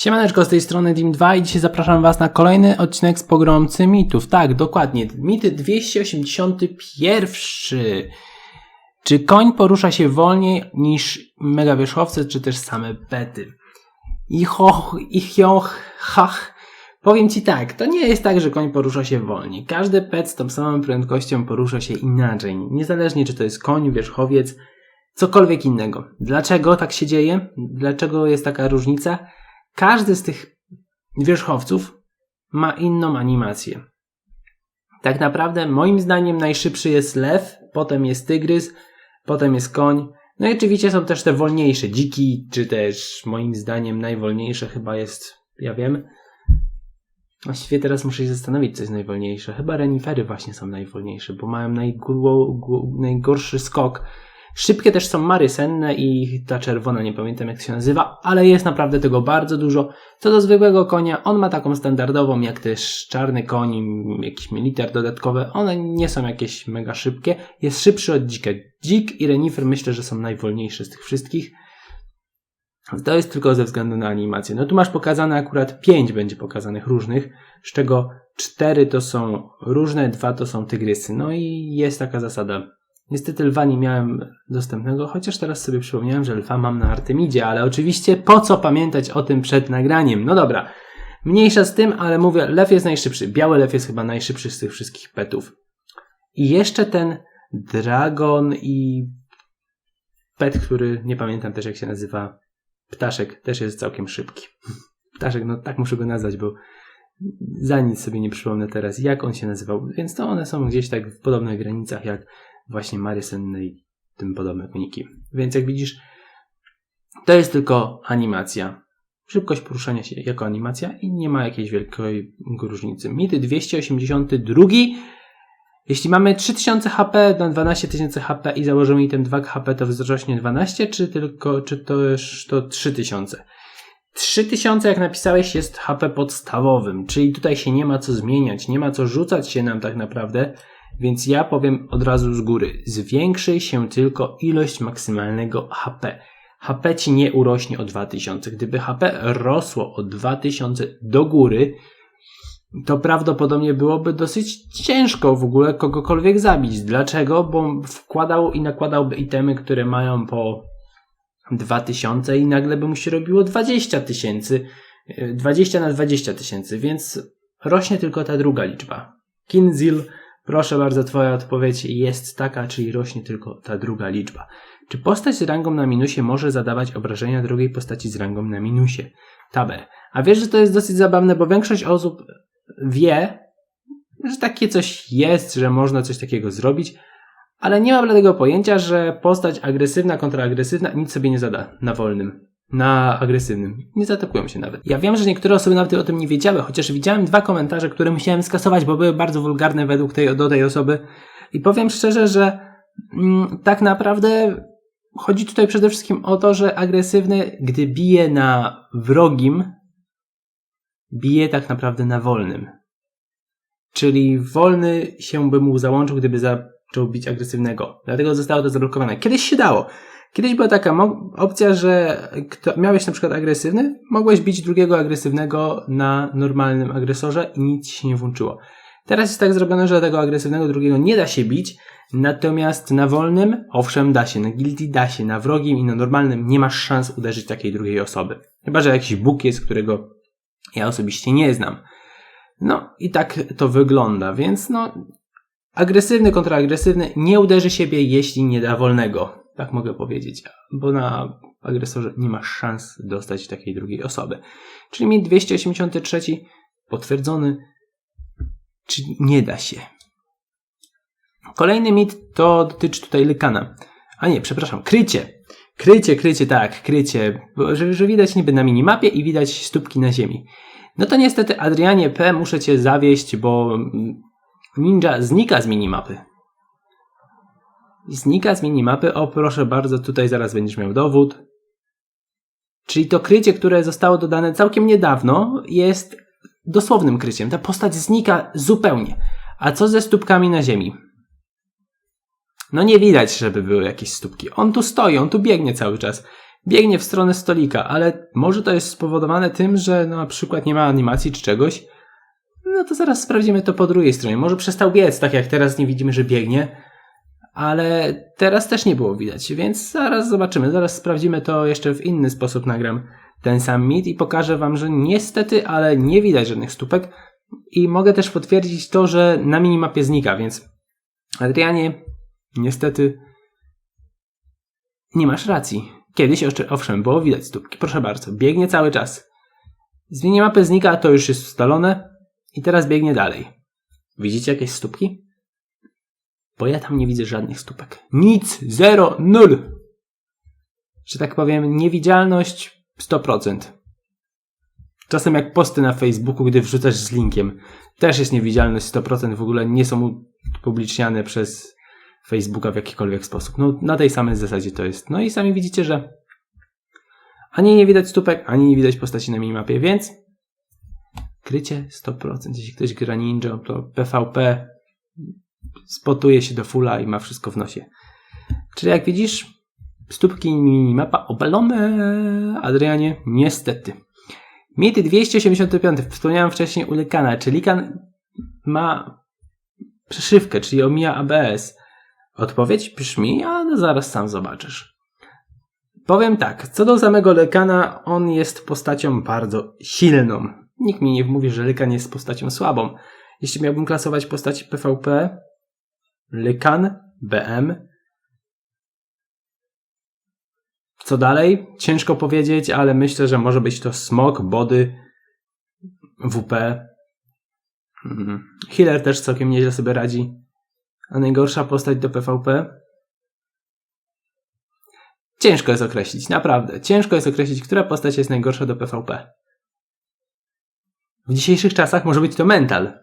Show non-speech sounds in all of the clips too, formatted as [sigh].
Siemaneczko, z tej strony Dim2 i dzisiaj zapraszam Was na kolejny odcinek z pogromcy mitów. Tak, dokładnie, mit 281. Czy koń porusza się wolniej niż megawierzchowce, czy też same pety? I hoch, hach. Powiem Ci tak, to nie jest tak, że koń porusza się wolniej. Każdy pet z tą samą prędkością porusza się inaczej. Niezależnie czy to jest koń, wierzchowiec, cokolwiek innego. Dlaczego tak się dzieje? Dlaczego jest taka różnica? Każdy z tych wierzchowców ma inną animację. Tak naprawdę, moim zdaniem, najszybszy jest lew, potem jest tygrys, potem jest koń. No i oczywiście są też te wolniejsze, dziki, czy też moim zdaniem najwolniejsze chyba jest, ja wiem. Właściwie teraz muszę się zastanowić, co jest najwolniejsze. Chyba renifery właśnie są najwolniejsze, bo mają najgorszy skok Szybkie też są mary senne i ta czerwona, nie pamiętam jak się nazywa, ale jest naprawdę tego bardzo dużo. Co do zwykłego konia, on ma taką standardową, jak też czarny koń, jakiś militer dodatkowe. One nie są jakieś mega szybkie. Jest szybszy od dzika. Dzik i renifer myślę, że są najwolniejsze z tych wszystkich. To jest tylko ze względu na animację. No tu masz pokazane akurat 5 będzie pokazanych różnych, z czego 4 to są różne, 2 to są tygrysy. No i jest taka zasada Niestety lwa nie miałem dostępnego, chociaż teraz sobie przypomniałem, że lwa mam na Artemidzie, ale oczywiście po co pamiętać o tym przed nagraniem? No dobra, mniejsza z tym, ale mówię, lew jest najszybszy. Biały lew jest chyba najszybszy z tych wszystkich petów. I jeszcze ten dragon i pet, który nie pamiętam też jak się nazywa, ptaszek, też jest całkiem szybki. [laughs] Ptaszek, no tak muszę go nazwać, bo za nic sobie nie przypomnę teraz, jak on się nazywał. Więc to one są gdzieś tak w podobnych granicach jak właśnie Mary Senne i tym podobne koniki. Więc jak widzisz, to jest tylko animacja. Szybkość poruszania się jako animacja i nie ma jakiejś wielkiej różnicy. Mity 282. Jeśli mamy 3000 HP na 12000 HP i założymy ten 2 HP, to wzrośnie 12, czy tylko, czy to już to 3000? 3000, jak napisałeś, jest HP podstawowym, czyli tutaj się nie ma co zmieniać, nie ma co rzucać się nam tak naprawdę więc ja powiem od razu z góry, zwiększy się tylko ilość maksymalnego HP. HP ci nie urośnie o 2000. Gdyby HP rosło o 2000 do góry, to prawdopodobnie byłoby dosyć ciężko w ogóle kogokolwiek zabić. Dlaczego? Bo wkładał i nakładałby itemy, które mają po 2000 i nagle by mu się robiło 20 tysięcy. 20 na 20 tysięcy, więc rośnie tylko ta druga liczba. Kinzil Proszę bardzo, Twoja odpowiedź jest taka, czyli rośnie tylko ta druga liczba. Czy postać z rangą na minusie może zadawać obrażenia drugiej postaci z rangą na minusie? Taber. A wiesz, że to jest dosyć zabawne, bo większość osób wie, że takie coś jest, że można coś takiego zrobić, ale nie ma dlatego pojęcia, że postać agresywna kontra agresywna nic sobie nie zada na wolnym na agresywnym. Nie zaatakują się nawet. Ja wiem, że niektóre osoby nawet o tym nie wiedziały, chociaż widziałem dwa komentarze, które musiałem skasować, bo były bardzo wulgarne według tej, do tej osoby. I powiem szczerze, że mm, tak naprawdę chodzi tutaj przede wszystkim o to, że agresywny, gdy bije na wrogim, bije tak naprawdę na wolnym. Czyli wolny się by mu załączył, gdyby zaczął bić agresywnego. Dlatego zostało to zablokowane. Kiedyś się dało. Kiedyś była taka opcja, że kto, miałeś na przykład agresywny, mogłeś bić drugiego agresywnego na normalnym agresorze i nic się nie włączyło. Teraz jest tak zrobione, że tego agresywnego drugiego nie da się bić, natomiast na wolnym, owszem, da się, na guilty da się, na wrogim i na normalnym nie masz szans uderzyć takiej drugiej osoby. Chyba, że jakiś bóg jest, którego ja osobiście nie znam. No i tak to wygląda, więc no, agresywny kontra agresywny nie uderzy siebie, jeśli nie da wolnego. Tak mogę powiedzieć, bo na agresorze nie masz szans dostać takiej drugiej osoby. Czyli mi 283 potwierdzony, czyli nie da się. Kolejny mit to dotyczy tutaj lykana. A nie, przepraszam, krycie. Krycie, krycie, tak, krycie. Bo, że, że widać niby na minimapie i widać stópki na ziemi. No to niestety, Adrianie P, muszę cię zawieść, bo ninja znika z minimapy znika z minimapy. O, proszę bardzo, tutaj zaraz będziesz miał dowód. Czyli to krycie, które zostało dodane całkiem niedawno, jest dosłownym kryciem. Ta postać znika zupełnie. A co ze stópkami na ziemi? No nie widać, żeby były jakieś stópki. On tu stoi, on tu biegnie cały czas. biegnie w stronę stolika, ale może to jest spowodowane tym, że no, na przykład nie ma animacji czy czegoś. No to zaraz sprawdzimy to po drugiej stronie. Może przestał biec, tak jak teraz nie widzimy, że biegnie, ale teraz też nie było widać, więc zaraz zobaczymy. Zaraz sprawdzimy to jeszcze w inny sposób. Nagram ten sam mit i pokażę Wam, że niestety, ale nie widać żadnych stópek. I mogę też potwierdzić to, że na minimapie znika, więc Adrianie, niestety nie masz racji. Kiedyś oczy- owszem, było widać stópki. Proszę bardzo, biegnie cały czas. Z minimapy znika, to już jest ustalone. I teraz biegnie dalej. Widzicie jakieś stópki? Bo ja tam nie widzę żadnych stópek. Nic, zero, nul. Że tak powiem, niewidzialność 100%. Czasem jak posty na Facebooku, gdy wrzucasz z linkiem, też jest niewidzialność 100%, w ogóle nie są upubliczniane przez Facebooka w jakikolwiek sposób. No na tej samej zasadzie to jest. No i sami widzicie, że ani nie widać stópek, ani nie widać postaci na minimapie, więc krycie 100%. Jeśli ktoś gra ninja, to PvP spotuje się do fulla i ma wszystko w nosie. Czyli jak widzisz, stópki minimapa obalone, Adrianie, niestety. Mit 285. Wspomniałem wcześniej u Lykana. Czy Likan ma przeszywkę, czyli omija ABS? Odpowiedź brzmi, a no zaraz sam zobaczysz. Powiem tak, co do samego Lekana, on jest postacią bardzo silną. Nikt mi nie mówi, że Lekan jest postacią słabą. Jeśli miałbym klasować postaci PvP, Lekan, BM. Co dalej? Ciężko powiedzieć, ale myślę, że może być to Smok, Body, WP. Mhm. Healer też całkiem nieźle sobie radzi. A najgorsza postać do PvP? Ciężko jest określić, naprawdę. Ciężko jest określić, która postać jest najgorsza do PvP. W dzisiejszych czasach może być to mental.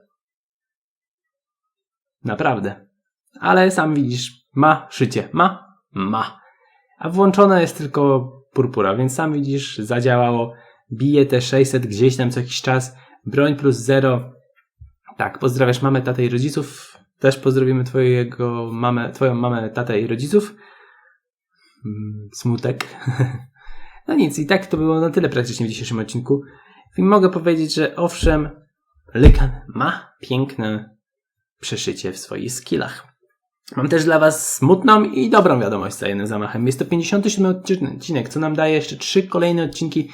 Naprawdę. Ale sam widzisz, ma szycie. Ma? Ma. A włączona jest tylko purpura, więc sam widzisz, zadziałało. Bije te 600 gdzieś tam co jakiś czas. Broń plus zero. Tak, pozdrawiasz mamę, tatę i rodziców. Też pozdrowimy twojego mamę, twoją mamę, tatę i rodziców. Mm, Smutek. [laughs] No nic, i tak to było na tyle praktycznie w dzisiejszym odcinku. I mogę powiedzieć, że owszem, Lykan ma piękne przeszycie w swoich skillach. Mam też dla Was smutną i dobrą wiadomość za jednym zamachem. Jest to 57 odcinek, co nam daje jeszcze trzy kolejne odcinki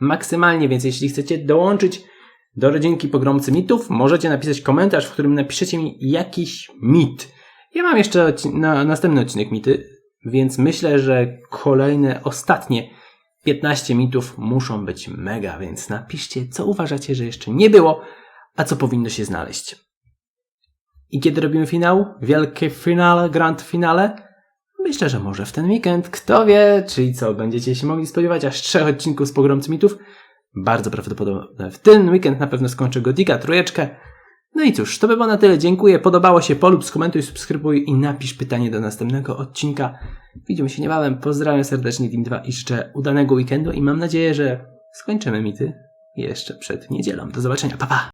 maksymalnie, więc jeśli chcecie dołączyć do rodzinki pogromcy mitów, możecie napisać komentarz, w którym napiszecie mi jakiś mit. Ja mam jeszcze odci- na, następny odcinek mity, więc myślę, że kolejne, ostatnie 15 mitów muszą być mega, więc napiszcie, co uważacie, że jeszcze nie było, a co powinno się znaleźć. I kiedy robimy finał? Wielkie finale, grand finale? Myślę, że może w ten weekend. Kto wie, czyli co, będziecie się mogli spodziewać aż trzech odcinków z Pogromcy Mitów? Bardzo prawdopodobne. W ten weekend na pewno skończę Godika trójeczkę. No i cóż, to by było na tyle. Dziękuję. Podobało się, polub, skomentuj, subskrybuj i napisz pytanie do następnego odcinka. Widzimy się niebawem. Pozdrawiam serdecznie Team 2 i życzę udanego weekendu i mam nadzieję, że skończymy mity jeszcze przed niedzielą. Do zobaczenia. Pa, pa!